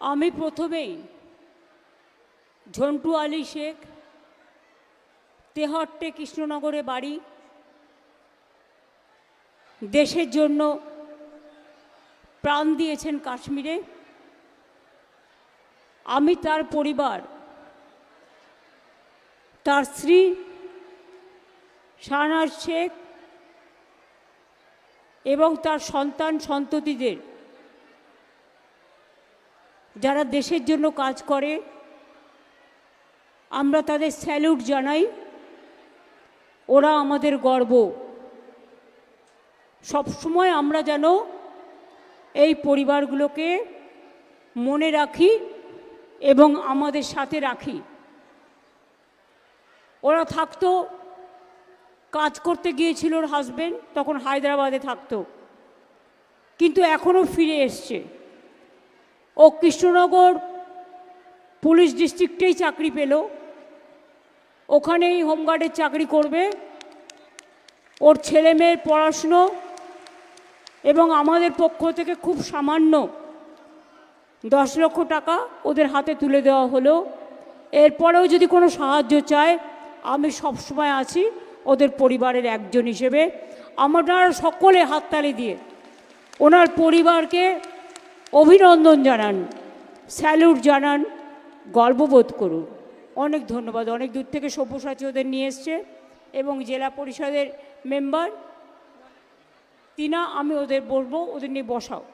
আমি প্রথমেই ঝন্টু আলী শেখ, তেহট্টে কৃষ্ণনগরে বাড়ি। দেশের জন্য প্রাণ দিয়েছেন কাশ্মীরে। আমি তার পরিবার, তার স্ত্রী, শাহনাজ শেখ এবং তার সন্তান সন্ততিদের যারা দেশের জন্য কাজ করে, আমরা তাদের স্যালুট জানাই। ওরা আমাদের গর্ব। সবসময় আমরা যেন এই পরিবারগুলোকে মনে রাখি এবং আমাদের সাথে রাখি। ওরা থাকতো, কাজ করতে গিয়েছিল ওর হাজবেন্ড তখন হায়দ্রাবাদে থাকতো। কিন্তু এখনও ফিরে এসছে। ও কৃষ্ণনগর পুলিশ ডিস্ট্রিক্টেই চাকরি পেল। ওখানেই হোমগার্ডের চাকরি করবে। ওর ছেলে মেয়ের পড়াশুনো এবং আমাদের পক্ষ থেকে খুব সামান্য দশ লক্ষ টাকা ওদের হাতে তুলে দেওয়া হলো। এরপরেও যদি কোনো সাহায্য চায়, আমি সবসময় আছি ওদের পরিবারের একজন হিসেবে। আমরা সকলে হাততালি দিয়ে ওনার পরিবারকে অভিনন্দন জানান, স্যালুট জানান গর্ববোধ করুন। অনেক ধন্যবাদ। অনেক দূর থেকে সব্যসাচী ওদের নিয়ে এসছে এবং জেলা পরিষদের মেম্বার। তিনা, আমি ওদের বলব, ওদের নিয়ে বসাও।